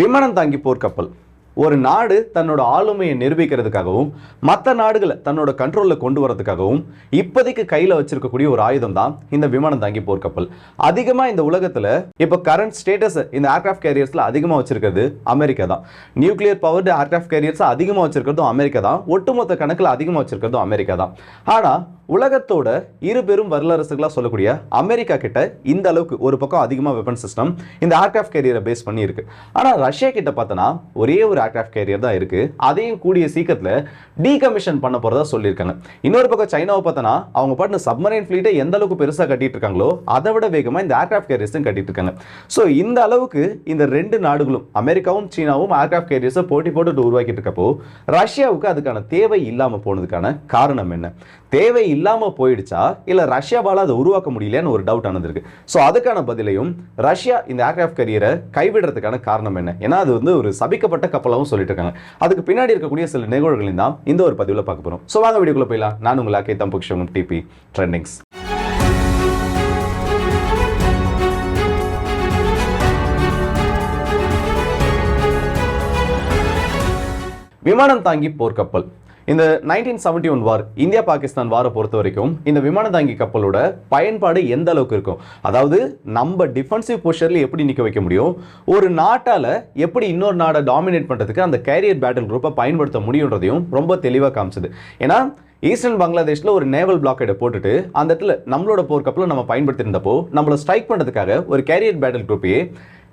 விமானம் தாங்கி போர்க்கப்பல் ஒரு நாடு தன்னோட ஆளுமையை நிரூபிக்கிறதுக்காகவும் மற்ற நாடுகளை தன்னோட கண்ட்ரோலில் கொண்டு வரதுக்காகவும் இப்போதைக்கு கையில் வச்சிருக்கக்கூடிய ஒரு ஆயுதம் தான் இந்த விமானம் தாங்கி போர்க்கப்பல் அதிகமாக இந்த உலகத்தில் இப்போ கரண்ட் ஸ்டேட்டஸ் இந்த ஏர்கிராஃப்ட் கேரியர்ஸில் அதிகமாக வச்சிருக்கிறது அமெரிக்கா தான். நியூக்ளியர் பவர்டு ஏர்கிராஃப்ட் கேரியர்ஸ் அதிகமாக வச்சிருக்கிறதும் அமெரிக்கா தான். ஒட்டுமொத்த கணக்கில் அதிகமாக வச்சிருக்கிறதும் அமெரிக்கா தான். ஆனால் உலகத்தோட இரு பெரும் வரலரசுகளாக சொல்லக்கூடிய அமெரிக்கா கிட்ட இந்த அளவுக்கு ஒரு பக்கம் அதிகமாக வெப்பன் சிஸ்டம் இந்த ஏர்கிராஃப்ட் கேரியரை பேஸ் பண்ணி இருக்கு ஆனால் ரஷ்யா கிட்ட பார்த்தோன்னா ஒரே ஒரு ஏர்கிராஃப்ட் கேரியர் தான் இருக்கு. அதையும் கூடிய சீக்கிரத்தில் டீகமிஷன் பண்ண போறதா சொல்லியிருக்காங்க. இன்னொரு பக்கம் சைனாவை பார்த்தோன்னா அவங்க பாட்டு சப்மரைன் ஃபிளீட்டை எந்த அளவுக்கு பெருசாக கட்டிட்டு இருக்காங்களோ அதை விட வேகமாக இந்த ஏர்கிராஃப்ட் கேரியர்ஸும் கட்டிட்டு இருக்காங்க ஸோ இந்த அளவுக்கு இந்த ரெண்டு நாடுகளும் அமெரிக்காவும் சீனாவும் ஏர்கிராஃப்ட் கேரியர்ஸை போட்டி போட்டு உருவாக்கிட்டு இருக்கப்போ ரஷ்யாவுக்கு அதுக்கான தேவை இல்லாமல் போனதுக்கான காரணம் என்ன? தேவை இல்லாமல் போயிடுச்சா? இல்லை ரஷ்யாவால் அதை உருவாக்க முடியலன்னு ஒரு டவுட் ஆனது ஸோ அதுக்கான பதிலையும் ரஷ்யா இந்த ஏர்கிராஃப்ட் கரியரை கைவிடுறதுக்கான காரணம் என்ன? ஏன்னா அது வந்து ஒரு சபிக்கப்பட்ட கப்பலாகவும் சொல்லிட்டு இருக்காங்க. அதுக்கு பின்னாடி இருக்கக்கூடிய சில நிகழ்வுகளையும் தான் இந்த ஒரு பதிவில் பார்க்க போகிறோம் ஸோ வாங்க வீடியோக்குள்ள போயிடலாம். நான் உங்களை அக்கே தம்புக்ஷம் டிபி ட்ரெண்டிங்ஸ் விமானம் தாங்கி போர்க்கப்பல். இந்த nineteen seventy one war India Pakistan வாரை பொறுத்த வரைக்கும் இந்த விமானதாங்கி கப்பலோட பயன்பாடு எந்த அளவுக்கு இருக்கும்? அதாவது நம்ம டிஃபென்சிவ் பொசிஷனில் எப்படி நிற்க வைக்க முடியும்? ஒரு நாட்டால் எப்படி இன்னொரு நாடை டாமினேட் பண்ணுறதுக்கு அந்த கேரியர் பேட்டில் குரூப்பை பயன்படுத்த முடியுன்றதையும் ரொம்ப தெளிவாக காமிச்சது. ஏன்னா ஈஸ்டர்ன் பங்களாதேஷில் ஒரு நேவல் பிளாக்கெட்டை போட்டுட்டு அந்த இடத்துல நம்மளோட போர்க்கப்பலை நம்ம பயன்படுத்தியிருந்தப்போ நம்மளை ஸ்ட்ரைக் பண்ணுறதுக்காக ஒரு கேரியர் பேட்டில் குரூப்பையே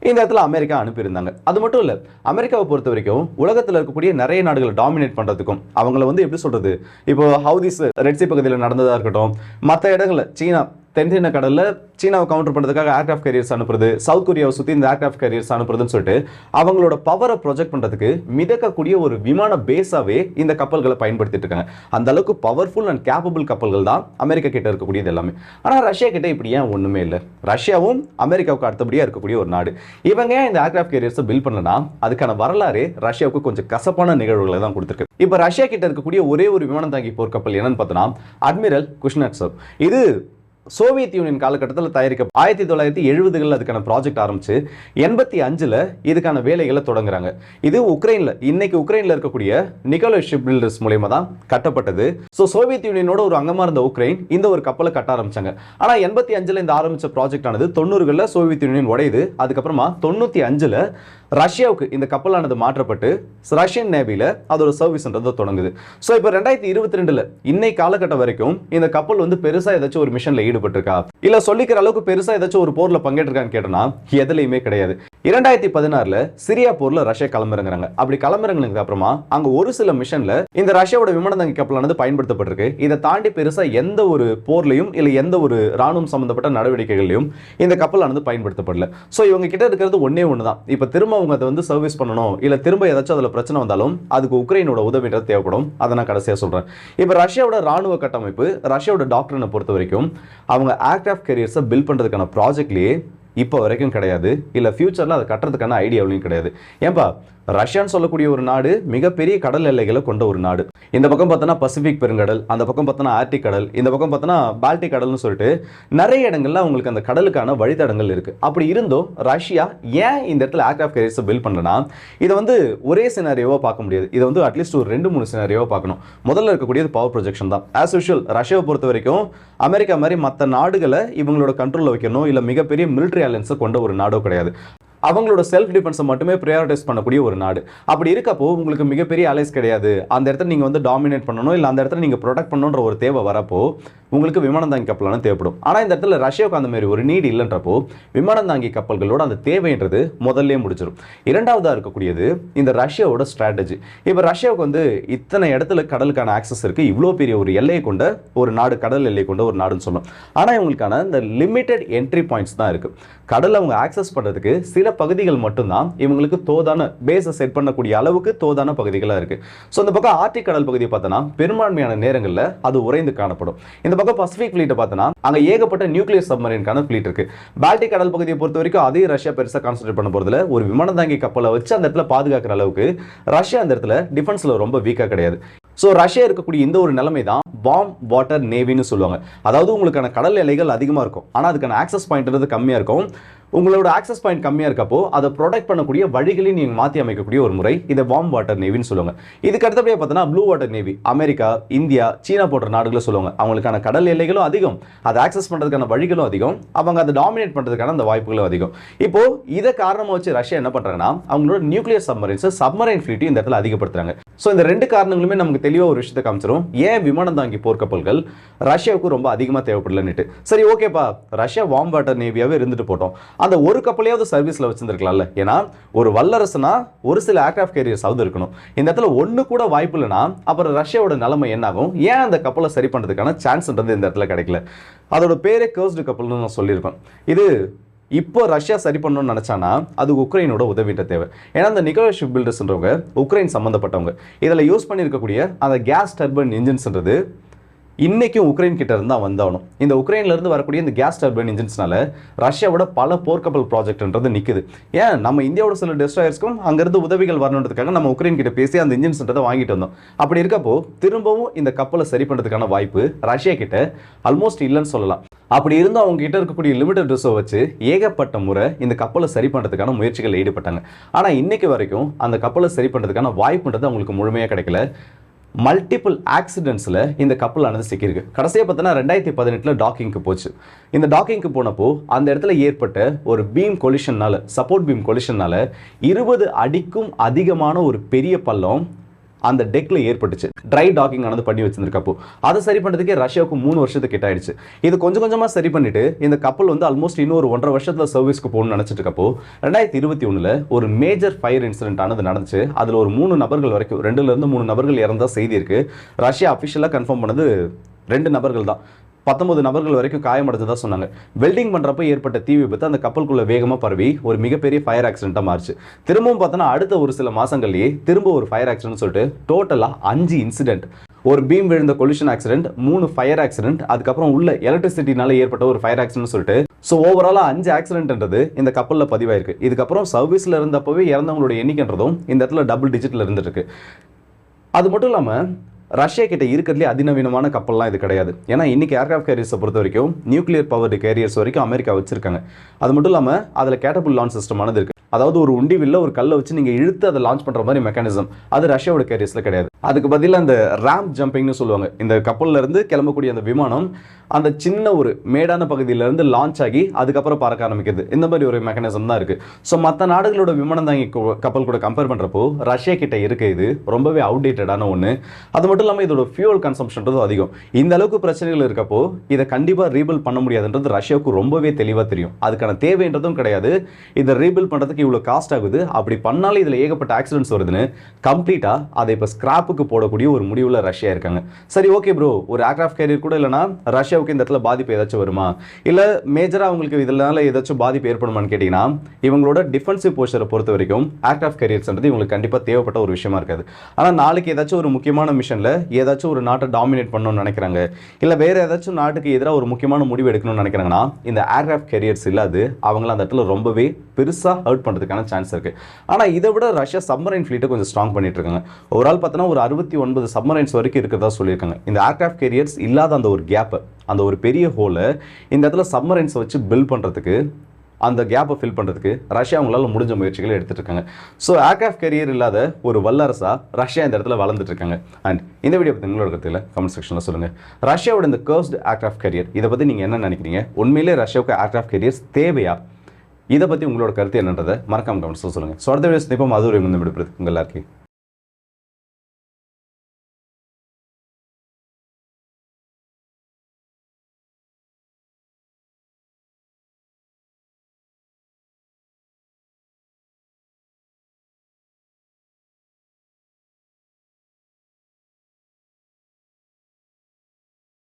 இந்த இடத்துல அமெரிக்கா அனுப்பியிருந்தாங்க. அது மட்டும் இல்லை அமெரிக்காவை பொறுத்த வரைக்கும் உலகத்தில் இருக்கக்கூடிய நிறைய நாடுகளை டாமினேட் பண்ணுறதுக்கும் அவங்கள வந்து எப்படி சொல்கிறது இப்போ ஹவுதிஸ் ரெட்சி பகுதியில் நடந்ததாக இருக்கட்டும் மற்ற இடங்களில் சீனா தென்சீன கடலில் சீனாவை கவுண்டர் பண்ணுறதுக்காக ஏர்கிராஃப்ட் கேரியர்ஸ் அனுப்புறது சவுத் கொரியாவை சுற்றி இந்த ஏர்கிராஃப்ட் கேரியர்ஸ் அனுப்புறதுன்னு சொல்லிட்டு அவங்களோட பவரை ப்ரொஜெக்ட் பண்ணுறதுக்கு மிதக்கக்கூடிய ஒரு விமான பேஸாகவே இந்த கப்பல்களை பயன்படுத்திட்டு இருக்காங்க. அந்த அளவுக்கு பவர்ஃபுல் அண்ட் கேப்பபிள் கப்பல்கள் தான் அமெரிக்கா கிட்ட இருக்கக்கூடியது எல்லாமே. ஆனால் ரஷ்யா கிட்ட இப்படி ஏன் ஒன்றுமே இல்லை? ரஷ்யாவும் அமெரிக்காவுக்கு அடுத்தபடியாக இருக்கக்கூடிய ஒரு நாடு. இவங்க ஏன் இந்த ஏர்கிராஃப்ட் கேரியர்ஸை பில் பண்ணனா அதுக்கான வரலாறு ரஷ்யாவுக்கு கொஞ்சம் கசப்பான நிகழ்வுகளை தான் கொடுத்துருக்கு. இப்போ ரஷ்யா கிட்ட இருக்கக்கூடிய ஒரே ஒரு விமானம் தாங்கி போர்க்கப்பல் என்னன்னு பார்த்தோன்னா அட்மிரல் குஷ்னட்சவ் இது சோவியத் யூனியன் காலகட்டத்தில் தயாரிக்க ஆயிரத்தி தொள்ளாயிரத்தி எழுபதுகளில் அதுக்கான ப்ராஜெக்ட் ஆரம்பிச்சு எண்பத்தி அஞ்சில் இதுக்கான வேலைகளை தொடங்குறாங்க. இது உக்ரைனில் இன்னைக்கு உக்ரைனில் இருக்கக்கூடிய நிக்கோலஸ் ஷிப் பில்டர்ஸ் மூலயமா தான் கட்டப்பட்டது. ஸோ சோவியத் யூனியனோட ஒரு அங்கமாக இருந்த உக்ரைன் இந்த ஒரு கப்பலை கட்ட ஆரம்பிச்சாங்க. ஆனால் எண்பத்தி அஞ்சில் இந்த ஆரம்பித்த ப்ராஜெக்ட் ஆனது தொண்ணூறுகளில் சோவியத் யூனியன் உடையுது. அதுக்கப்புறமா தொண்ணூற்றி அஞ்சில் ரஷ்யாவுக்கு இந்த கப்பலானது மாற்றப்பட்டு ரஷ்யன் நேவியில் அதோட சர்வீஸ்ன்றது தொடங்குது. ஸோ இப்போ ரெண்டாயிரத்தி இருபத்தி ரெண்டுல இன்னை காலகட்டம் வரைக்கும் இந்த கப்பல் வந்து பெருசாக ஏதாச்சும் ஒரு மிஷனில் ஈடுபட்டிருக்கா? இல்லை சொல்லிக்கிற அளவுக்கு பெருசாக ஏதாச்சும் ஒரு போரில் பங்கேற்றிருக்கான்னு கேட்டோம்னா எதுலையுமே கிடையாது. இரண்டாயிரத்தி பதினாறுல சிரியா போர்ல ரஷ்யா களமிறங்குறாங்க அப்படி களமிறங்கினதுக்கு அப்புறமா அங்க ஒரு சில மிஷன்ல இந்த ரஷ்யாவோட விமானதங்க கப்பலானது பயன்படுத்தப்பட்டிருக்கு. இதை தாண்டி பெருசா எந்த ஒரு போர்லையும் இல்ல எந்த ஒரு ராணுவம் சம்பந்தப்பட்ட நடவடிக்கைகளையும் இந்த கப்பலானது பயன்படுத்தப்படல. ஸோ இவங்க கிட்ட இருக்கிறது ஒன்னே ஒன்று தான் இப்போ திரும்ப அவங்க அதை வந்து சர்வீஸ் பண்ணணும் இல்ல திரும்ப ஏதாச்சும் அதுல பிரச்சனை வந்தாலும் அதுக்கு உக்ரைனோட உதவின்றது தேவைப்படும். அதை நான் கடைசியா சொல்றேன். இப்போ ரஷ்யாவோட ராணுவ கட்டமைப்பு ரஷ்யாவோட டாக்டரினை பொறுத்த வரைக்கும் அவங்க ஏர்கிராஃப்ட் கேரியர்ஸை பில்ட் பண்றதுக்கான ப்ராஜெக்ட்லேயே இப்போ வரைக்கும் கிடையாது. இல்லை ஃபியூச்சரில் அதை கட்டுறதுக்கான ஐடியாவிலையும் கிடையாது. ஏன்பா? ரஷ்யான்னு சொல்லக்கூடிய ஒரு நாடு மிகப்பெரிய கடல் எல்லைகளை கொண்ட ஒரு நாடு. இந்த பக்கம் பார்த்தோன்னா பசிபிக் பெருங்கடல் அந்த பக்கம் பார்த்தோன்னா ஆர்டிக் கடல் இந்த பக்கம் பார்த்தோன்னா பால்டிக் கடல்னு சொல்லிட்டு நிறைய இடங்கள்ல அவங்களுக்கு அந்த கடலுக்கான வழித்தடங்கள் இருக்கு. அப்படி இருந்தும் ரஷ்யா ஏன் இந்த இடத்துல ஏர்கிராஃப்ட் கேரியர்ஸை பில்ட் பண்ணனா இதை வந்து ஒரே சினாரியோவாக பார்க்க முடியாது. இதை வந்து அட்லீஸ்ட் ஒரு ரெண்டு மூணு சினாரியோவாக பார்க்கணும். முதல்ல இருக்கக்கூடியது பவர் ப்ரொஜெக்ஷன் தான். ஆஸ் யூஷுவல் ரஷ்யாவை பொறுத்த வரைக்கும் அமெரிக்கா மாதிரி மற்ற நாடுகளை இவங்களோட கண்ட்ரோலில் வைக்கணும். இல்லை மிகப்பெரிய மிலிட்ரி அலையன்ஸை கொண்ட ஒரு நாடோ கிடையாது. அவங்களோட செல்ஃப் டிஃபென்ஸை மட்டுமே ப்ரையாரிட்டைஸ் பண்ணக்கூடிய ஒரு நாடு. அப்படி இருக்கப்போ உங்களுக்கு மிகப்பெரிய அலைஸ் கிடையாது. அந்த இடத்துல நீங்கள் வந்து டாமினேட் பண்ணணும் இல்லை அந்த இடத்துல நீங்கள் ப்ரொடெக்ட் பண்ணணுன்ற ஒரு தேவை வரப்போ உங்களுக்கு விமானம் தாங்கி கப்பலான தேவைப்படும். ஆனால் இந்த இடத்துல ரஷ்யாவுக்கு அந்த மாதிரி ஒரு நீடு இல்லைன்றப்போ விமானம் தாங்கி கப்பல்களோட அந்த தேவைன்றது முதல்ல முடிச்சிடும் இரண்டாவதாக இருக்கக்கூடியது இந்த ரஷ்யாவோட ஸ்ட்ராட்டஜி இப்போ ரஷ்யாவுக்கு வந்து இத்தனை இடத்துல கடலுக்கான ஆக்சஸ் இருக்குது இவ்வளோ பெரிய ஒரு எல்லையை கொண்ட ஒரு நாடு கடல் எல்லை கொண்ட ஒரு நாடுன்னு சொல்லலாம் ஆனால் இவங்களுக்கான இந்த லிமிட்டெட் என்ட்ரி பாயிண்ட்ஸ் தான் இருக்குது கடலை அவங்க ஆக்சஸ் பண்ணுறதுக்கு சில பகுதிகள் மட்டும்தான் இவங்களுக்கு தோதான பேஸை செட் பண்ணக்கூடிய அளவுக்கு தோதான பகுதிகளாக இருக்குது ஸோ இந்த பக்கம் ஆர்டிக் கடல் பகுதியை பார்த்தோன்னா பெரும்பான்மையான நேரங்களில் அது உறைந்து காணப்படும். இந்த பக்கம் பசிபிக் ஃபிளீட்டை பார்த்தோன்னா அங்கே ஏகப்பட்ட நியூக்ளியர் சப்மரீனுக்கான ஃபிளீட் இருக்கு. பால்டிக் கடல் பகுதியை பொறுத்த வரைக்கும் அதே ரஷ்யா பெருசாக கான்சன்ட்ரேட் பண்ண போகிறதுல ஒரு விமானம் தாங்கி கப்பலை வச்சு அந்த இடத்துல பாதுகாக்கிற அளவுக்கு ரஷ்யா அந்த இடத்துல டிஃபென்ஸில் ரொம்ப வீக்காக கிடையாது. ஸோ ரஷ்யா இருக்கக்கூடிய இந்த ஒரு நிலைமை தான் வார்ம் வாட்டர் நேவின்னு சொல்லுவாங்க. அதாவது உங்களுக்கான கடல் எல்லைகள் அதிகமாக இருக்கும். ஆனால் அதுக்கான ஆக்சஸ் பாயிண்ட்ன்றது கம்மியாக இருக்கும். உங்களோட ஆக்சஸ் பாயிண்ட் கம்மியாக இருக்கப்போ அதை ப்ரொடெக்ட் பண்ணக்கூடிய வழிகளையும் நீங்கள் மாற்றி அமைக்கக்கூடிய ஒரு முறை இதை வார்ம் வாட்டர் நேவின்னு சொல்லுவாங்க. இதுக்கு அடுத்தபடியாக பார்த்தோன்னா blue water navy America India சீனா போன்ற நாடுகளை சொல்லுவாங்க. அவங்களுக்கான கடல் எல்லைகளும் அதிகம். அதை ஆக்சஸ் பண்ணுறதுக்கான வழிகளும் அதிகம். அவங்க அதை டாமினேட் பண்ணுறதுக்கான அந்த வாய்ப்புகளும் அதிகம். இப்போ இதை காரணமாக வச்சு ரஷ்யா என்ன பண்ணுறாங்கன்னா அவங்களோட நியூக்ளியர் சப்மரைன்ஸ் சப்மரைன் ஃபிளீட்டையும் இந்த இடத்துல அதிகப்படுத்துறாங்க. ஸோ இந்த ரெண்டு காரணங்களுமே நமக்கு தெளிவாக ஒரு விஷயத்தை காமிச்சிடும் ஏன் விமானம் தாங்கி போர்க்கப்பல்கள்? ரஷ்யாவுக்கு ரொம்ப அதிகமாக தேவைப்படலன்னுட்டு. சரி ஓகேப்பா ரஷ்யா வார்ம் வாட்டர் நேவியாகவே இருந்துட்டு போட்டோம். அந்த ஒரு கப்பலையாவது சர்வீஸில் வச்சுருந்துருக்கலாம்ல. ஏன்னா ஒரு வல்லரசுனா ஒரு சில ஏர்கிராஃப்ட் கேரியர்ஸாவது இருக்கணும். இந்த இடத்துல ஒன்று கூட வாய்ப்பு இல்லைன்னா அப்புறம் ரஷ்யாவோட நிலைமை என்னாகும்? ஏன் அந்த கப்பலை சரி பண்ணுறதுக்கான சான்ஸ்ன்றது இந்த இடத்துல கிடைக்கல? அதோட பேரே கேர்ஸ்டு கப்பல்னு நான் சொல்லியிருப்பேன். இது இப்போ ரஷ்யா சரி பண்ணணும்னு நினச்சானா அது உக்ரைனோட உதவிட்ட தேவை. ஏன்னா அந்த நிக்கோலா ஷிப் பில்டர்ஸ்ன்றவங்க உக்ரைன் சம்மந்தப்பட்டவங்க இதில் யூஸ் பண்ணியிருக்கக்கூடிய அந்த கேஸ் டர்பைன் இன்ஜின்ஸ்ன்றது இன்றைக்கும் உக்ரைன் கிட்ட இருந்தால் வந்தாகணும். இந்த உக்ரைன்லேருந்து வரக்கூடிய இந்த கேஸ் டர்பைன் இன்ஜின்ஸ்னால ரஷ்யாவோட பல போர்க்கப்பல் ப்ராஜெக்ட்ன்றது நிற்குது ஏன்? நம்ம இந்தியாவோட சில டெஸ்ட்ராயர்ஸ்க்கும் அங்கேருந்து உதவிகள் வரணுன்றதுக்காக நம்ம உக்ரைன் கிட்ட பேசி அந்த இன்ஜின்ஸ்ன்றதை வாங்கிட்டு வந்தோம். அப்படி இருக்கப்போ திரும்பவும் இந்த கப்பலை சரி பண்ணுறதுக்கான வாய்ப்பு ரஷ்யா கிட்ட ஆல்மோஸ்ட் இல்லைன்னு சொல்லலாம். அப்படி இருந்து அவங்க கிட்ட இருக்கக்கூடிய லிமிடெட் ரிசர்வ் வச்சு ஏகப்பட்ட முறை இந்த கப்பலை சரி பண்ணுறதுக்கான முயற்சிகள் ஈடுபட்டாங்க. ஆனால் இன்னைக்கு வரைக்கும் அந்த கப்பலை சரி பண்ணுறதுக்கான வாய்ப்புன்றது அவங்களுக்கு முழுமையாக கிடைக்கல. மல்டிபிள் ஆக்சிடென்ட்ஸில் இந்த கப்பலானது சிக்கியிருக்கு. கடைசியாக பார்த்தோன்னா ரெண்டாயிரத்தி பதினெட்டில் டாக்கிங்க்கு போச்சு. இந்த டாக்கிங்க்கு போனப்போ அந்த இடத்துல ஏற்பட்ட ஒரு பீம் கொலிஷன்னால சப்போர்ட் பீம் கொலிஷன்னால இருபது அடிக்கும் அதிகமான ஒரு பெரிய பள்ளம் அந்த டெக்ல ஏற்பட்டுச்சு. ட்ரை டாக்கிங் ஆனது பண்ணி வச்சிருக்கப்போ அதை சரி பண்ணுறதுக்கே ரஷ்யாவுக்கு மூணு வருஷத்துக்கு கிட்ட ஆயிடுச்சு இது கொஞ்சம் கொஞ்சமாக சரி பண்ணிட்டு இந்த கப்பல் வந்து ஆல்மோஸ்ட் இன்னொரு ஒன்றரை வருஷத்துல சர்வீஸ்க்கு போகணும்னு நினச்சிட்டு இருக்கப்போ ரெண்டாயிரத்தி இருபத்தி ஒன்றில் ஒரு மேஜர் ஃபயர் இன்சிடென்ட் ஆனது நடந்துச்சு. அதில் ஒரு மூணு நபர்கள் வரைக்கும் ரெண்டுல இருந்து மூணு நபர்கள் இறந்தா செய்தி இருக்கு. ரஷ்யா அஃபிஷியலாக கன்ஃபார்ம் பண்ணது ரெண்டு நபர்கள் தான். பத்தொன்பது நபர்கள் வரைக்கும் காயமடைஞ்சதாக சொன்னாங்க. வெல்டிங் பண்ணுறப்ப ஏற்பட்ட தீ விபத்து அந்த கப்பலுக்குள்ளே வேகமாக பரவி ஒரு மிகப்பெரிய ஃபயர் ஆக்சிடென்ட்டாக மாறுச்சு. திரும்பவும் பார்த்தோன்னா அடுத்த ஒரு சில மாதங்கள்லேயே திரும்ப ஒரு ஃபயர் ஆக்சிடென்ட் சொல்லிட்டு டோட்டலாக அஞ்சு இன்சிடென்ட் ஒரு பீம் விழுந்த கொலிஷன் ஆக்சிடென்ட் மூணு ஃபயர் ஆக்சிடென்ட் அதுக்கப்புறம் உள்ள எலக்ட்ரிசிட்டினால ஏற்பட்ட ஒரு ஃபயர் ஆக்சிடென்ட் சொல்லிட்டு ஸோ ஓவராலாக அஞ்சு ஆக்சிடென்ட்ன்றது இந்த கப்பலில் பதிவாயிருக்கு. இதுக்கப்புறம் சர்வீஸில் இருந்தப்பவே இறந்தவங்களோட எண்ணிக்கைன்றதும் இந்த இடத்துல டபுள் டிஜிட்டில் இருந்துருக்கு அது மட்டும் இல்லாமல் ரஷ்யா கிட்ட இருக்கிறதுலே அதிநவீனமான கப்பல்லாம் இது கிடையாது. ஏன்னா இன்றைக்கி ஏர்கிராஃப்ட் கேரியர்ஸை பொறுத்த வரைக்கும் நியூக்ளியர் பவர்டு கேரியர்ஸ் வரைக்கும் அமெரிக்கா வச்சிருக்காங்க. அது மட்டும் இல்லாமல் அதில் கேட்டபுல் லான்ச் சிஸ்டமானது இருக்குது அதாவது ஒரு உண்டி வில்ல ஒரு கல்லை வச்சு நீங்கள் இழுத்து அதை லான்ச் பண்ணுற மாதிரி மெக்கானிசம் அது ரஷ்யாவோட கேரியர்ஸில் கிடையாது. அதுக்கு பதிலாக அந்த ரேம் ஜம்பிங்னு சொல்லுவாங்க. இந்த கப்பல்ல இருந்து கிளம்பக்கூடிய அந்த விமானம் அந்த சின்ன ஒரு மேடான பகுதியில இருந்து லான்ச் ஆகி அதுக்கப்புறம் பறக்க ஆரம்பிக்கிறது. இந்த மாதிரி ஒரு மெக்கானிசம் தான் இருக்கு. ஸோ மற்ற நாடுகளோட விமானம் தாங்கி கப்பல் கூட கம்பேர் பண்ணுறப்போ ரஷ்யா கிட்ட இருக்க இது ரொம்பவே அவுடேட்டடான ஒன்று அது மட்டும் இல்லாமல் இதோட ஃபியூல் கன்சம்ஷன்றதும் அதிகம். இந்த அளவுக்கு பிரச்சனைகள் இருக்கப்போ இதை கண்டிப்பாக ரீபில் பண்ண முடியாதுன்றது ரஷ்யாவுக்கு ரொம்பவே தெளிவாக தெரியும். அதுக்கான தேவைன்றதும் கிடையாது. இதை ரீபில் பண்ணுறதுக்கு இவ்வளோ காஸ்ட் ஆகுது. அப்படி பண்ணாலே இதில் ஏகப்பட்ட ஆக்சிடென்ட்ஸ் வருதுன்னு கம்ப்ளீட்டாக அதை இப்போ ஸ்கிராப்புக்கு போடக்கூடிய ஒரு முடிவில் ரஷ்யா இருக்காங்க. சரி ஓகே ப்ரோ ஒரு ஏர்க்ராஃப்ட் கேரியர் கூட இல்லைனா ரஷ்யாவுக்கு இந்த இடத்துல பாதிப்பு ஏதாச்சும் வருமா? இல்லை மேஜராக அவங்களுக்கு இதனால ஏதாச்சும் பாதிப்பு ஏற்படுமான்னு கேட்டிங்கன்னா இவங்களோட டிஃபென்சிவ் போஸ்டரை பொறுத்த வரைக்கும் ஏர்கிராஃப்ட் கேரியர்ஸ்ன்றது இவங்களுக்கு கண்டிப்பாக தேவைப்பட்ட ஒரு விஷயமா இருக்காது. ஆனால் நாளைக்கு ஏதாச்சும் ஒரு முக்கியமான மிஷனில் ஏதாச்சும் ஒரு நாட்டை டாமினேட் பண்ணணும்னு நினைக்கிறாங்க. இல்லை வேறு ஏதாச்சும் நாட்டுக்கு எதிராக ஒரு முக்கியமான முடிவு எடுக்கணும்னு நினைக்கிறாங்கன்னா இந்த ஏர்க்ராஃப்ட் கேரியர்ஸ் இல்லாது அவங்கள அந்த இடத்துல ரொம்பவே பெருசாக ஹர்ட் பண்ணுறதுக்கான சான்ஸ் இருக்குது ஆனால் இதை விட ரஷ்யா சப்மரைன் ஃப்ளீட்டை கொஞ்சம் ஸ்ட்ராங் பண்ணிட்டு இருக்காங்க ஒரு ஆள் பார்த்தோன்னா ஒரு அறுபத்தி ஒன்பது சப்மரைன்ஸ் வரைக்கும் இருக்கிறதா சொல்லியிருக்காங்க. இந்த ஏர்கிராஃப்ட் கேரியர்ஸ் இல்லாத அந்த ஒரு கேப்பை அந்த ஒரு பெரிய ஹோலை இந்த இடத்துல சப்மரைன்ஸை வச்சு பில்ட் பண்ணுறதுக்கு அந்த கேப்பை ஃபில் பண்ணுறதுக்கு ரஷ்யா அவங்களால முடிஞ்ச முயற்சிகளை எடுத்துட்டு இருக்காங்க ஸோ ஏர்கிராஃப்ட் கேரியர் இல்லாத ஒரு வல்லரசாக ரஷ்யா இந்த இடத்துல வளர்ந்துட்டு இருக்காங்க அண்ட் இந்த வீடியோ பற்றி உங்களோட கருத்தில் கமெண்ட் செக்ஷனில் சொல்லுங்கள் ரஷ்யாவோட இந்த கர்ஸ்ட் ஏர்கிராஃப்ட் கேரியர் இதை பற்றி நீங்கள் என்ன நினைக்கிறீங்க? உண்மையிலே ரஷ்யாவுக்கு ஏர்கிராஃப்ட் கேரியர்ஸ் தேவையா? இதை பற்றி உங்களோட கருத்து என்னன்றதை மறக்காம கமெண்ட்ஸில் சொல்லுங்கள் ஸோ அடுத்த வீடியோஸ் நிப்போம் மதுரை முன்னெடுப்பது விடுபடுறது உங்கள் எல்லாருக்கும்